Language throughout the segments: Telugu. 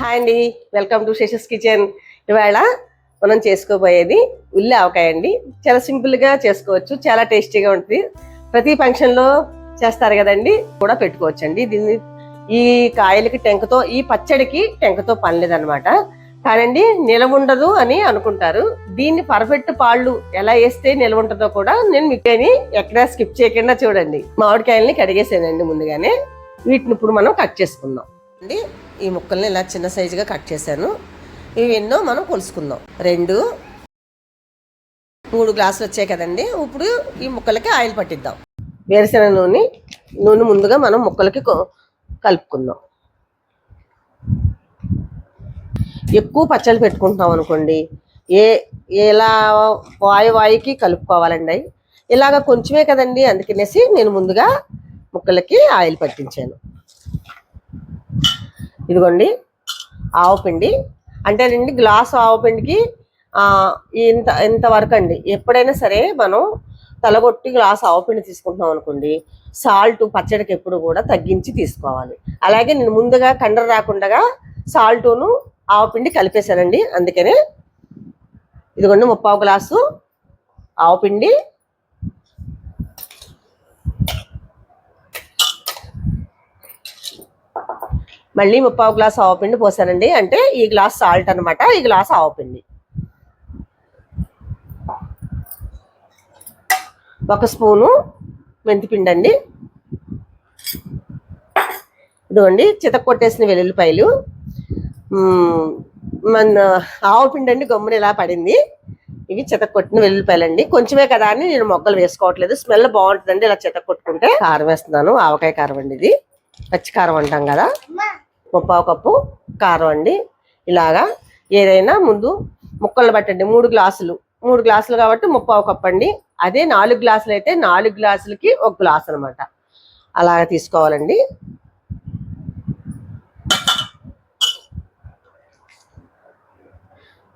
హాయ్ అండి. Welcome to Sesha's kitchen. ఇవాళ మనం చేసుకోబోయేది ఉల్లి ఆవకాయ అండి. చాలా సింపుల్గా చేసుకోవచ్చు చాలా టేస్టీగా ఉంటుంది. ప్రతి ఫంక్షన్లో చేస్తారు కదండి కూడా పెట్టుకోవచ్చు అండి దీన్ని ఈ కాయలకి టెంకతో ఈ పచ్చడికి టెంకతో పనిలేదనమాట కానండి నిలవ ఉండదు అని అనుకుంటారు. దీన్ని పర్ఫెక్ట్ పాళ్ళు ఎలా వేస్తే నిలవ ఉంటుందో కూడా నేను మీకు ఎక్కడా స్కిప్ చేయకుండా చూడండి. మామిడికాయల్ని కడిగేసానండి ముందుగానే. వీటిని ఇప్పుడు మనం కట్ చేసుకుందాం. అండి. ఈ ముక్కల్ని ఇలా చిన్న సైజుగా కట్ చేశాను. ఇవి ఎన్నో మనం కొలుసుకుందాం. రెండు మూడు గ్లాసులు వచ్చాయి కదండి. ఇప్పుడు ఈ ముక్కలకి ఆయిల్ పట్టిద్దాం. వేరుశెనగ నూనె నూనె ముందుగా మనం ముక్కలకి కలుపుకుందాం. ఎక్కువ పచ్చళ్ళు పెట్టుకుంటున్నాం అనుకోండి ఏ ఎలా వాయు వాయుకి కలుపుకోవాలండి ఇలాగ కొంచెమే కదండి అందుకనేసి నేను ముందుగా ముక్కలకి ఆయిల్ పట్టించాను. ఇదిగోండి ఆవు పిండి. అంటేనండి గ్లాసు ఆవు పిండికి ఇంత ఇంతవరకు అండి. ఎప్పుడైనా సరే మనం తలగొట్టి గ్లాస్ ఆవు పిండి తీసుకుంటున్నాం అనుకోండి సాల్ట్ పచ్చడికి ఎప్పుడు కూడా తగ్గించి తీసుకోవాలి. అలాగే నేను ముందుగా కండర రాకుండా సాల్టును ఆవు పిండి కలిపేశానండి. అందుకనే ఇదిగోండి ముప్పావు గ్లాసు ఆవు పిండి మళ్ళీ ముప్పావు గ్లాస్ ఆవపిండి పోసానండి. అంటే ఈ గ్లాస్ సాల్ట్ అనమాట ఈ గ్లాస్ ఆవపిండి ఒక స్పూను మెంతిపిండి అండి ఇదిగోండి చితక్ కొట్టేసిన వెల్లుల్లిపాయలు. మన ఆవపిండి అండి గమ్మున ఇలా పడింది. ఇవి చితక్ కొట్టిన వెల్లుల్లిపాయలు అండి కొంచెమే కదా అని నేను మొగ్గలు వేసుకోవట్లేదు. స్మెల్ బాగుంటుందండి ఇలా చితక్ కొట్టుకుంటే. కారం వేస్తున్నాను. ఆవకాయ కారం అండి ఇది. పచ్చి కారం అంటాం కదా. ముప్పావు కప్పు కారం అండి. ఇలాగా ఏదైనా ముందు ముక్కలు పట్టండి మూడు గ్లాసులు. మూడు గ్లాసులు కాబట్టి ముప్పావు కప్పు అండి. అదే నాలుగు గ్లాసులు అయితే నాలుగు గ్లాసులకి ఒక గ్లాస్ అనమాట అలాగ తీసుకోవాలండి.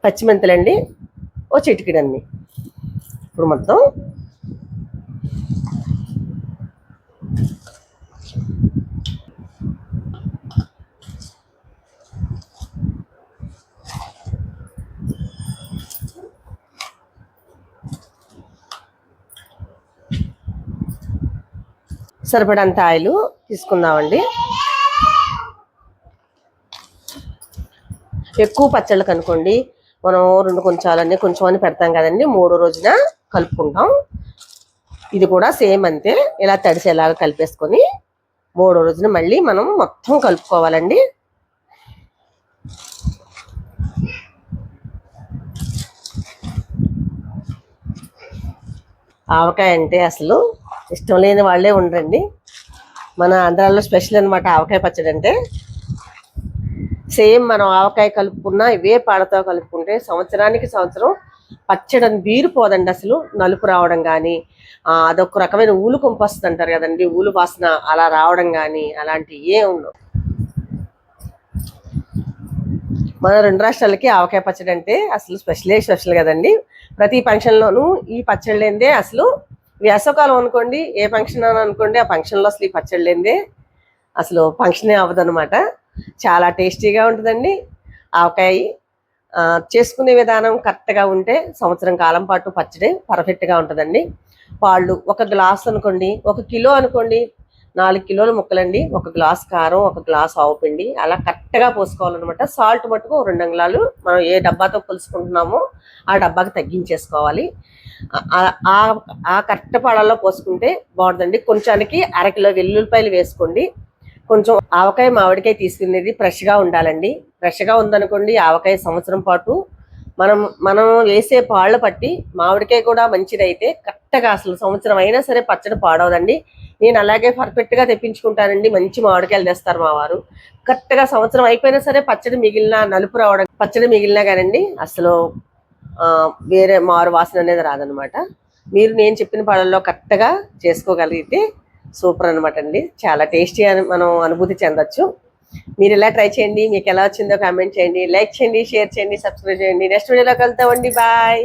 పచ్చిమెంతులండి ఓ చిటికిడన్ని. ఇప్పుడు మొత్తం సరిపడంత ఆయిల్ తీసుకుందామండి. ఎక్కువ పచ్చళ్ళకి అనుకోండి మనం రెండు కొంచాలన్నీ కొంచెం అని పెడతాం కదండి. మూడో రోజున కలుపుకుంటాం. ఇది కూడా సేమ్ అంతే. ఇలా తడిసేలాగా కలిపేసుకొని మూడో రోజున మళ్ళీ మనం మొత్తం కలుపుకోవాలండి. ఆవకాయ అంటే అసలు ఇష్టం లేని వాళ్ళే ఉండరండి. మన ఆంధ్రాలో స్పెషల్ అనమాట ఆవకాయ పచ్చడి అంటే. సేమ్ మనం ఆవకాయ కలుపుకున్నా ఇవే పాడతో కలుపుకుంటే సంవత్సరానికి సంవత్సరం పచ్చడి బీరిపోదండి అసలు. నలుపు రావడం కానీ అదొక రకమైన ఊలు కొంపొస్తుంది అంటారు కదండి. ఊలు వాసన అలా రావడం కానీ అలాంటి ఏ ఉండవు. మన రెండు రాష్ట్రాలకి ఆవకాయ పచ్చడి అంటే అసలు స్పెషలే స్పెషల్ కదండి. ప్రతి ఫంక్షన్లోనూ ఈ పచ్చడి అసలు వేసవకాలం అనుకోండి ఏ ఫంక్షన్ అని అనుకోండి ఆ ఫంక్షన్లో అసలు ఈ పచ్చడి లేనిదే అసలు ఫంక్షనే అవ్వదు అనమాట చాలా టేస్టీగా ఉంటుందండి. ఆవకాయ చేసుకునే విధానం కరెక్ట్గా ఉంటే సంవత్సరం కాలం పాటు పచ్చడి పర్ఫెక్ట్గా ఉంటుందండి. వాళ్ళు ఒక గ్లాస్ అనుకోండి ఒక కిలో అనుకోండి నాలుగు కిలోల ముక్కలండి. ఒక గ్లాస్ కారం ఒక గ్లాస్ ఆవు పిండి. అలా కరెక్ట్గా పోసుకోవాలన్నమాట. సాల్ట్ మటుకు రెండు అంగుళాలు మనం ఏ డబ్బాతో కొలుసుకుంటున్నామో ఆ డబ్బాకి తగ్గించేసుకోవాలి. ఆ- ఆ- కరెక్ట్ పాడల్లో పోసుకుంటే బాగుంటుందండి కొంచానికి అరకిలో వెల్లుల్లిపాయలు వేసుకోండి. కొంచెం ఆవకాయ మామిడికాయ తీసుకునేది ఫ్రెష్గా ఉండాలండి. ఫ్రెష్గా ఉందనుకోండి ఆవకాయ సంవత్సరం పాటు మనం మనం వేసే పాళ్ళు పట్టి మామిడికాయ కూడా మంచిదైతే కరెక్ట్గా అసలు సంవత్సరం అయినా సరే పచ్చడి పాడవదండి. నేను అలాగే పర్ఫెక్ట్గా తెప్పించుకుంటానండి. మంచి మామిడికాయలు తెస్తారు మా వారు. కరెక్ట్గా సంవత్సరం అయిపోయినా సరే పచ్చడి మిగిలిన నలుపు రావడం పచ్చడి మిగిలినా కానండి అసలు ఆ, వేరే మారు వాసన అనేది రాదనమాట. మీరు నేను చెప్పిన పాడల్లో కరెక్ట్గా చేసుకోగలిగితే సూపర్ అనమాట అండి. చాలా టేస్టీ అని మనం అనుభూతి చెందొచ్చు. మీరు ఎలా ట్రై చేయండి. మీకు ఎలా వచ్చిందో కామెంట్ చేయండి. లైక్ చేయండి షేర్ చేయండి సబ్స్క్రైబ్ చేయండి. నెక్స్ట్ వీడియోలో కలుద్దామండి. బాయ్